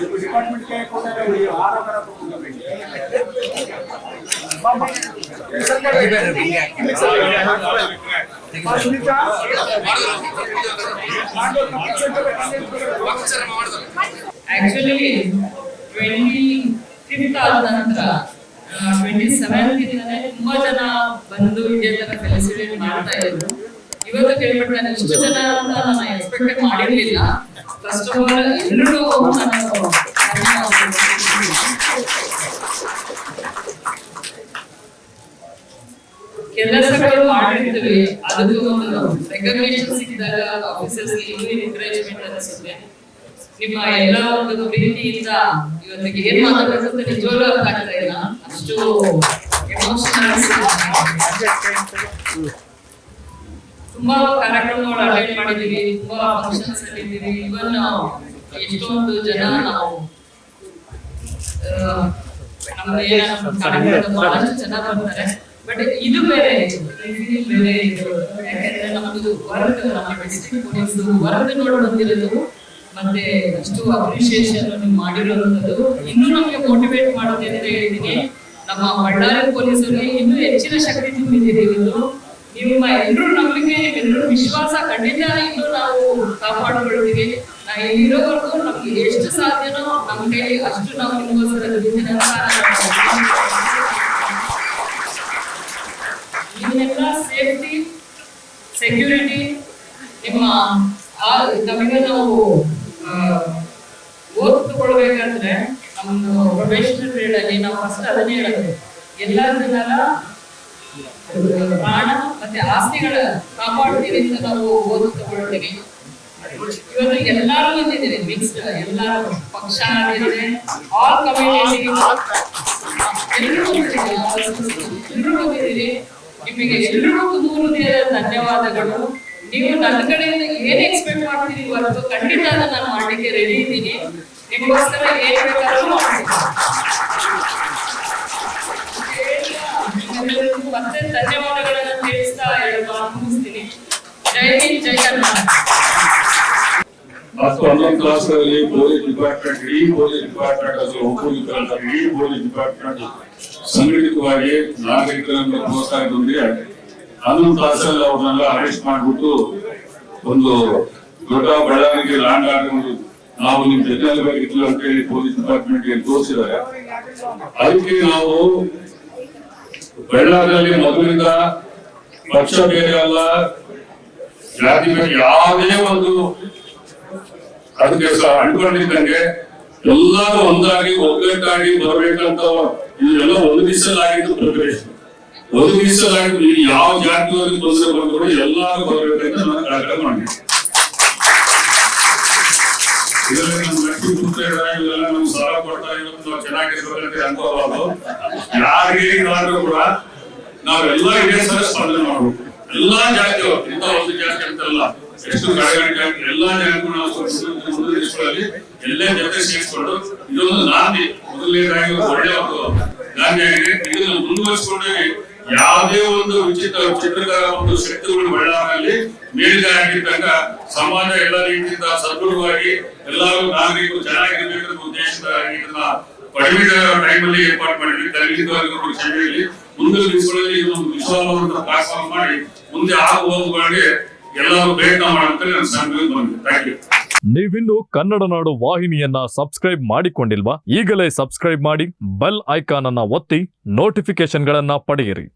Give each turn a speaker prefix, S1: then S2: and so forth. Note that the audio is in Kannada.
S1: ಇಲ್ಲ ಅವ್ರು
S2: ಕೊಟ್ಟರೆ
S3: ಆಕ್ಚುಲಿ ಟ್ವೆಂಟಿ ಫಿಫ್ತ್ ಆದ ನಂತರ ಟ್ವೆಂಟಿ ಸೆವೆಂತ್ ಇಂದನೇ ತುಂಬಾ ಜನ ಬಂದು ಇದೇ ತರ ಫೆಲಿಸಿಟೇಟ್ ಮಾಡ್ತಾ ಇದ್ರು. ಇವತ್ತು ಕೇಳ್ಬಿಟ್ಟು ನಾನು ಇಷ್ಟು ಜನ ಅಂತ ನಾನು ಎಕ್ಸ್ಪೆಕ್ಟ್ ಮಾಡಿರ್ಲಿಲ್ಲ. ಫಸ್ಟ್ ಆಫ್ ನಿಮ್ಮ ಎಲ್ಲ ಒಂದು ಪ್ರೀತಿಯಿಂದ ಇವತ್ತಿಗೆ ಏನ್ ಅಂತ ನಿಜವಾಗ್ಲೂ ಅರ್ಥ ಆಗ್ತಾ ಇಲ್ಲ ಅಷ್ಟು ಎಮೋಷನಲ್ ತುಂಬಾ ಕಾರ್ಯಕ್ರಮಗಳು ಅಟೆಂಡ್ ಮಾಡಿದೀವಿ ತುಂಬಾ ಫಂಕ್ಷನ್ಸ್ ಇದ್ದೀವಿ. ಇವನ್ ಎಷ್ಟೊಂದು ಜನ ನಾವು ಜನ ಬರ್ತಾರೆ ಬಟ್ ಇದು ಬೇರೆ ಬೇರೆ ಯಾಕಂದ್ರೆ ನಮ್ದು ವರ್ಕ್ ನಮ್ಮ ಡಿಸ್ಟ್ರಿಕ್ಟ್ ಪೊಲೀಸ್ ವರ್ಕ್ ನೋಡಿ ಬಂದಿರೋದು ಮತ್ತೆ ಅಷ್ಟು ಅಪ್ರಿಶಿಯೇಷನ್ ನೀವು ಮಾಡಿರೋದು ಇನ್ನೂ ನಮಗೆ ಮೋಟಿವೇಟ್ ಮಾಡುತ್ತೆ ಅಂತ ಹೇಳಿದೀನಿ. ನಮ್ಮ ಬಳ್ಳಾರಿ ಪೊಲೀಸರಿಗೆ ಇನ್ನೂ ಹೆಚ್ಚಿನ ಶಕ್ತಿ ತುಂಬಿದ್ದೀರಿ ಇವತ್ತು ನಿಮ್ಮ ಎಲ್ಲರೂ ನಂಬಿಕೆ ಎಲ್ಲರೂ ವಿಶ್ವಾಸ, ಖಂಡಿತ ಇನ್ನು ನಾವು ಕಾಪಾಡಿಕೊಳ್ತೀವಿ ನಾವು ಇಲ್ಲಿರೋವರೆಗೂ ನಮ್ಗೆ ಎಷ್ಟು ಸಾಧ್ಯನೋ ನಮ್ಮ ಕೈಲಿ ಅಷ್ಟು ನಾವು ನಿಮಗೋಸ್ಕರ ನಿಮ್ಮೆಲ್ಲ ಸೇಫ್ಟಿ, ಸೆಕ್ಯೂರಿಟಿ, ನಿಮ್ಮ ನಮಗೆ ನಾವು ಓದ್ಕೊಳ್ಬೇಕಂದ್ರೆ ನಮ್ಮ ಪ್ರೊಫೆಷನಲ್ ಫೀಲ್ಡ್ ಅಲ್ಲಿ ನಾವು ಫಸ್ಟ್ ಅದನ್ನೇ ಹೇಳೋದು. ಎಲ್ಲರನ್ನೆಲ್ಲ ಪ್ರಾಣ ಮತ್ತೆ ಆಸ್ತಿಗಳ ಅಂತ ನಾವು ಓದು ತಗೊಳ್ತೀವಿ ಇವತ್ತು ಎಲ್ಲರೂ ಬಂದಿದ್ದೀರಿ ಮಿಕ್ಸ್ಡ್ ಎಲ್ಲರೂ ಪಕ್ಷ ಆಗಿದೆ ಆಲ್ ಕಮ್ಯುನಿಟಿ ಎಲ್ಲರೂ ಎಲ್ಲರೂ ಬಂದಿದ್ದೀರಿ. ನಿಮಗೆ ಎಲ್ರಿಗೂ ನೂರು ಧನ್ಯವಾದಗಳು. ನೀವು ನನ್ನ ಕಡೆಯಿಂದ ಏನ್ ಎಕ್ಸ್ಪೆಕ್ಟ್ ಮಾಡ್ತೀರಿ ಇವತ್ತು? ಖಂಡಿತ ನಾನು ಮಾಡ್ಲಿಕ್ಕೆ ರೆಡಿ ಇದ್ದೀನಿ. ನಿಮಗೋಸ್ಕರ ಏನ್ ಬೇಕಾದ್ರೂ ಮಾಡ್ತೀನಿ. ಮತ್ತೆ ಧನ್ಯವಾದಗಳನ್ನ ತಿಳಿಸ್ತಾ ಮುಗಿಸ್ತೀನಿ ಜೈ ಹಿಂದ್ ಜೈ
S4: ಮತ್ತು ಹನ್ನೊಂದು ಕ್ಲಾಸ್ಗಳಲ್ಲಿ ಪೊಲೀಸ್ ಡಿಪಾರ್ಟ್ಮೆಂಟ್ ಇಡೀ ಪೊಲೀಸ್ ಡಿಪಾರ್ಟ್ಮೆಂಟ್ ಅಥವಾ ಇಡೀ ಪೊಲೀಸ್ ಡಿಪಾರ್ಟ್ಮೆಂಟ್ ಸಂಘಟಿತವಾಗಿ ನಾಗರಿಕರನ್ನು ಪ್ರೋತ್ಸಾಹದೊಂದಿಗೆ ಹನ್ನೊಂದು ಕ್ಲಾಸಲ್ಲಿ ಅವ್ರನ್ನೆಲ್ಲ ಅರೆಸ್ಟ್ ಮಾಡಿಬಿಟ್ಟು ಒಂದು ದೊಡ್ಡ ಬಳ್ಳಾರಿಗೆ ಲ್ಯಾಂಡ್ ಆಗಿ ನಾವು ನಿಮ್ ಜೊತೆ ಅಂತ ಹೇಳಿ ಪೊಲೀಸ್ ಡಿಪಾರ್ಟ್ಮೆಂಟ್ ತೋರಿಸಿದ್ದಾರೆ. ಅದಕ್ಕೆ ನಾವು ಬಳ್ಳಾರಿಯಲ್ಲಿ ಮೊದಲಿಂದ ಪಕ್ಷ ಬೇರೆ ಅಲ್ಲ. ಜಾತಿ ಬೇರೆ, ಯಾವುದೇ ಒಂದು ಅದಕ್ಕೆ ಅಂಟ್ಕೊಂಡಿದ್ದಂಗೆ ಎಲ್ಲರೂ ಒಂದಾಗಿ ಒಗ್ಗಟ್ಟಾಗಿ ಬರಬೇಕಂತ ಇದೆಲ್ಲ ಒದಗಿಸಲಾಗಿದ್ದು ಪ್ರಕ್ರಿಯೆ ಒದಗಿಸಲಾಗಿದ್ದು ಇಲ್ಲಿ ಯಾವ ಜಾತಿಯವರಿಗೆ ತೊಂದರೆ ಬಂದ್ರು ಎಲ್ಲರೂ ಬರಬೇಕಂತ ನಾನು ಕಾರ್ಯಕ್ರಮ ಮಾಡಿದ್ದೆ. ಕೊಡ್ತಾ ಇವತ್ತು ಕೂಡ ನಾವೆಲ್ಲ ಇದೇ ಮಾಡ್ಬೇಕು. ಎಲ್ಲಾ ಜಾತಿಯವರು ಇಂಥ ಒಂದು ಜಾತಿ ಅಂತಲ್ಲ ಎಷ್ಟು ಕಡೆಗಣಿಕೆ ಎಲ್ಲಾ ನಾವು ಎಲ್ಲೇ ಜೊತೆ ಸೇರಿಸಿಕೊಂಡು, ಇದೊಂದು ನಾಂದಿ, ಮೊದಲನೇದಾಗಿ ಒಂದು ಒಳ್ಳೆಯ ಒಂದು ಗಾಂಧಿ ಆಗಿದೆ. ಯಾವುದೇ ಒಂದು ವಿಚಿತ್ರ ಚಿತ್ರಕರ ಒಂದು ಶಕ್ತಿಗಳು ಬಳ್ಳಾರಲ್ಲಿ ಮೇಲಿಗೆ ಆಗಿದ್ದಾಗ ಸಮಾಜ ಎಲ್ಲ ರೀತಿಯಿಂದ ಸದೃಢವಾಗಿ ಎಲ್ಲರೂ ನಾಗರಿಕರು ಚೆನ್ನಾಗಿರ್ಬೇಕು ಉದ್ದೇಶದ ಇದನ್ನ ಕಡಿಮೆ ಟೈಮಲ್ಲಿ ಏರ್ಪಾಡು ಮಾಡಿದ್ವಿ. ದಲಿತವರ್ಗಗಳ ಸಭೆಯಲ್ಲಿ ಮುಂದಿನ ದಿವಸಗಳಲ್ಲಿ ಇದೊಂದು ವಿಶ್ವಾಸವಂತ ಪ್ಲಾಟ್ಫಾರ್ಮ್ ಮಾಡಿ ಮುಂದೆ ಆಗು ಹೋಗುಗಳಿಗೆ ಎಲ್ಲರೂ ಪ್ರಯತ್ನ ಮಾಡುವಂತ ನನ್ನ ಸಂಘದಲ್ಲಿ ಬಂದಿದೆ. ಥ್ಯಾಂಕ್ ಯು
S5: ನೀವಿನ್ನು ಕನ್ನಡ ನಾಡು ವಾಹಿನಿಯನ್ನ ಸಬ್ಸ್ಕ್ರೈಬ್ ಮಾಡಿಕೊಂಡಿಲ್ವಾ? ಈಗಲೇ ಸಬ್ಸ್ಕ್ರೈಬ್ ಮಾಡಿ, ಬೆಲ್ ಐಕಾನ್ ಅನ್ನ ಒತ್ತಿ ನೋಟಿಫಿಕೇಶನ್ಗಳನ್ನ ಪಡೆಯಿರಿ.